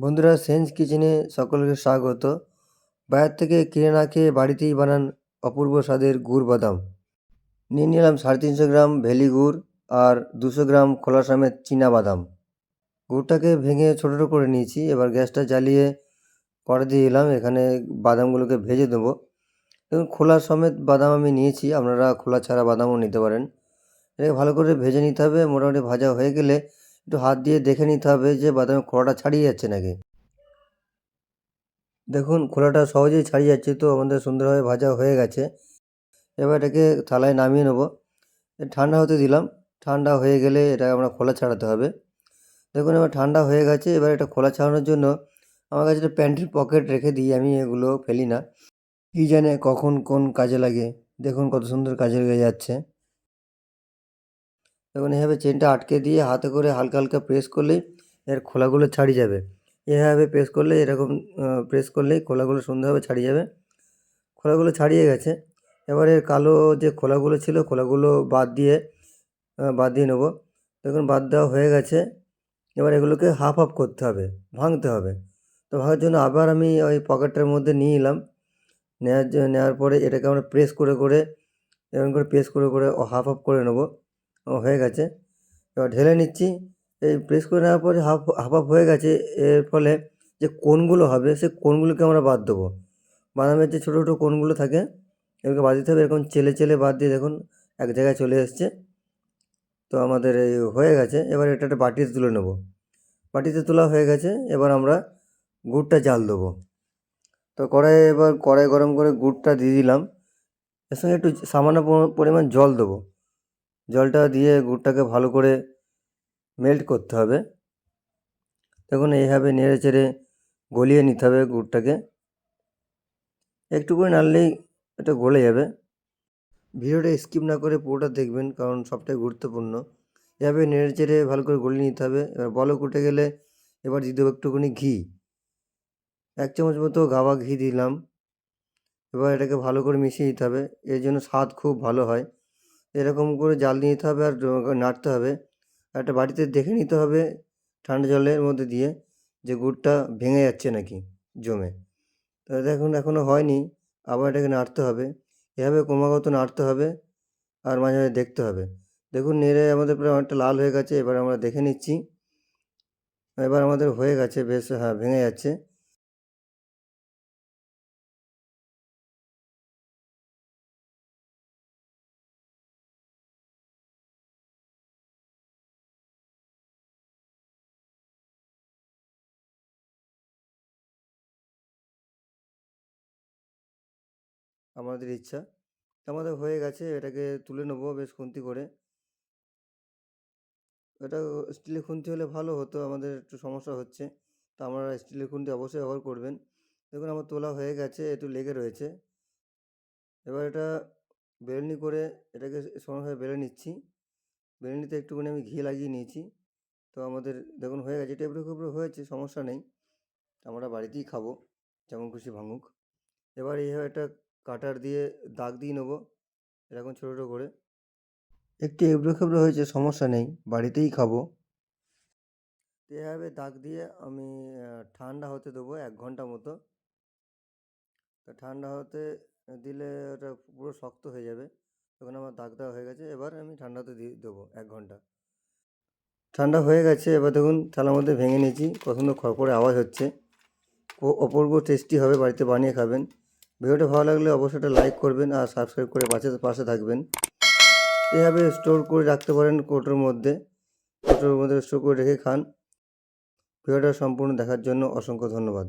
বন্ধুরা সেন্স কিচেনে সকলকে স্বাগত। বাইরে থেকে কিনে না খেয়ে বাড়িতেই বানান অপূর্ব স্বাদের গুড় বাদাম। নিয়ে নিলাম সাড়ে তিনশো গ্রাম ভেলি গুড় আর দুশো গ্রাম খোলা সমেত চীনা বাদাম। গুড়টাকে ভেঙে ছোটো ছোটো করে নিয়েছি। এবার গ্যাসটা জ্বালিয়ে কড়া দিয়ে এলাম। এখানে বাদামগুলোকে ভেজে দেবো। এবং খোলা সমেত বাদাম আমি নিয়েছি। আপনারা খোলা ছাড়া বাদামও নিতে পারেন। এটাকে ভালো করে ভেজে নিতে হবে। মোটামুটি ভাজা হয়ে গেলে একটু হাত দিয়ে দেখে নিতে হবে যে বাদামের খোলাটা ছাড়িয়ে যাচ্ছে নাকি। দেখুন খোলাটা সহজেই ছাড়িয়ে যাচ্ছে তো, আমাদের সুন্দরভাবে ভাজা হয়ে গেছে। এবার এটাকে থালায় নামিয়ে নেব। ঠান্ডা হতে দিলাম। ঠান্ডা হয়ে গেলে এটা আমরা খোলা ছাড়াতে হবে। দেখুন, এবার ঠান্ডা হয়ে গেছে। এবার এটা খোলা ছাড়ানোর জন্য আমার কাছে একটা প্যান্টের পকেট রেখে দিই। আমি এগুলো ফেলি না। কী জানে কখন কোন কাজে লাগে। দেখুন কত সুন্দর কাজে লেগে যাচ্ছে। দেখুন এভাবে চেনটা আটকে দিয়ে হাতে করে হালকা হালকা প্রেস করলেই এর খোলাগুলো ছাড়িয়ে যাবে। এভাবে প্রেস করলে এরকম প্রেস করলেই খোলাগুলো সুন্দরভাবে ছাড়িয়ে যাবে। খোলাগুলো ছাড়িয়ে গেছে। এবারে কালো যে খোলাগুলো ছিল, খোলাগুলো বাদ দিয়ে বাদ দিয়ে নেব। দেখুন বাদ দেওয়া হয়ে গেছে। এবার এগুলোকে হাফ হাফ করতে হবে, ভাঙতে হবে। তো ভাঙার জন্য আবার আমি ওই পকেটটার মধ্যে নিয়ে এলাম। নেওয়ার নেওয়ার পরে এটাকে আমরা প্রেস করে করে, এরকম করে প্রেস করে করে হাফ হাফ করে নেব। হয়ে গেছে। এবার ঢেলে নিচ্ছি। এই প্রেস করে নেওয়ার পরে হাফ হাফ হাফ হয়ে গেছে। এর ফলে যে কোণগুলো হবে, সে কোণগুলোকে আমরা বাদ দেবো। বাদামের যে ছোটো ছোটো কোণগুলো থাকে, এগুলোকে বাদ দিতে হবে। এরকম চেলে চেলে বাদ দিয়ে দেখুন, এক জায়গায় চলে এসছে। তো আমাদের এই হয়ে গেছে। এবার এটা একটা বাটিতে তুলে নেব। বাটিতে তোলা হয়ে গেছে। এবার আমরা গুড়টা জাল দেবো। তো কড়াইয়ে এবার কড়াই গরম করে গুড়টা দিয়ে দিলাম। এর সঙ্গে একটু সামান্য পরিমাণ জল দেবো। জলটা দিয়ে গুড়টাকে ভালো করে মেল্ট করতে হবে। দেখুন, এইভাবে নেড়ে চেড়ে গলিয়ে নিতে হবে গুড়টাকে। একটু করে নাড়লেই এটা গলে যাবে। ভিডিওটা স্কিপ না করে পুরোটা দেখবেন, কারণ সবটাই গুরুত্বপূর্ণ। এভাবে নেড়ে চেড়ে ভালো করে গলিয়ে নিতে হবে। এবার বলক উঠে গেলে এবার দিয়ে দেবো একটুখানি ঘি। এক চামচ মতো গাওয়া ঘি দিলাম। এবার এটাকে ভালো করে মিশিয়ে দিতে হবে। এর জন্য স্বাদ খুব ভালো হয়। এরকম করে জাল দিয়ে নিতে হবে আর নাড়তে হবে। একটা বাটিতে দেখে নিতে হবে ঠান্ডা জলের মধ্যে দিয়ে যে গুড়টা ভেঙে যাচ্ছে নাকি জমে। তো দেখুন এখনও হয়নি, আবার এটাকে নাড়তে হবে। এভাবে ক্রমাগত নাড়তে হবে আর মাঝে মাঝে দেখতে হবে। দেখুন, নেড়ে আমাদের প্রায় অনেকটা লাল হয়ে গেছে, এবার আমরা দেখে নিচ্ছি। এবার আমাদের হয়ে গেছে, বেশ হ্যাঁ ভেঙে যাচ্ছে। আমাদের ইচ্ছা। আমাদের হয়ে গেছে, এটাকে তুলে নেব বেশ খুন্তি করে। এটা স্টিলের খুন্তি হলে ভালো হতো, আমাদের একটু সমস্যা হচ্ছে। তো আপনারা স্টিলের খুন্তি অবশ্যই ব্যবহার করবেন। দেখুন, আমার তোলা হয়ে গেছে, একটু লেগে রয়েছে। এবার এটা বেলনি করে এটাকে সমানভাবে বেলে নিচ্ছি। বেলনিতে একটুখানি আমি ঘি লাগিয়ে নিয়েছি। তো আমাদের, দেখুন, হয়ে গেছে টেবড়ো খুবড়ো হয়েছে, সমস্যা নেই। আমরা বাড়িতেই খাব, যেমন খুশি ভাঙুক। এবার এইভাবে একটা কাটার দিয়ে দাগ দিয়ে নেব, এরকম ছোটো ছোটো করে। একটু এবড়ো খেবড়ো হয়েছে, সমস্যা নেই, বাড়িতেই খাব। এভাবে দাগ দিয়ে আমি ঠান্ডা হতে দেবো এক ঘণ্টা মতো। তা ঠান্ডা হতে দিলে ওটা পুরো শক্ত হয়ে যাবে, তখন আমার দাগ দেওয়া হয়ে গেছে, এবার আমি ঠান্ডাতে দিয়ে দেবো এক ঘণ্টা। ঠান্ডা হয়ে গেছে, এবার দেখুন থালার মধ্যে ভেঙে নিয়েছি কত খড়খড়ে আওয়াজ হচ্ছে। অপূর্ব টেস্টি হবে, বাড়িতে বানিয়ে খাবেন। ভিডিওটা ভালো লাগলে অবশ্যই একটা লাইক করবেন আর সাবস্ক্রাইব করে পাশে পাশে থাকবেন। এভাবে স্টোর করে রাখতে পারেন কোটোর মধ্যে। কোটোর মধ্যে স্টোর করে রেখে খান। ভিডিওটা সম্পূর্ণ দেখার জন্য অসংখ্য ধন্যবাদ।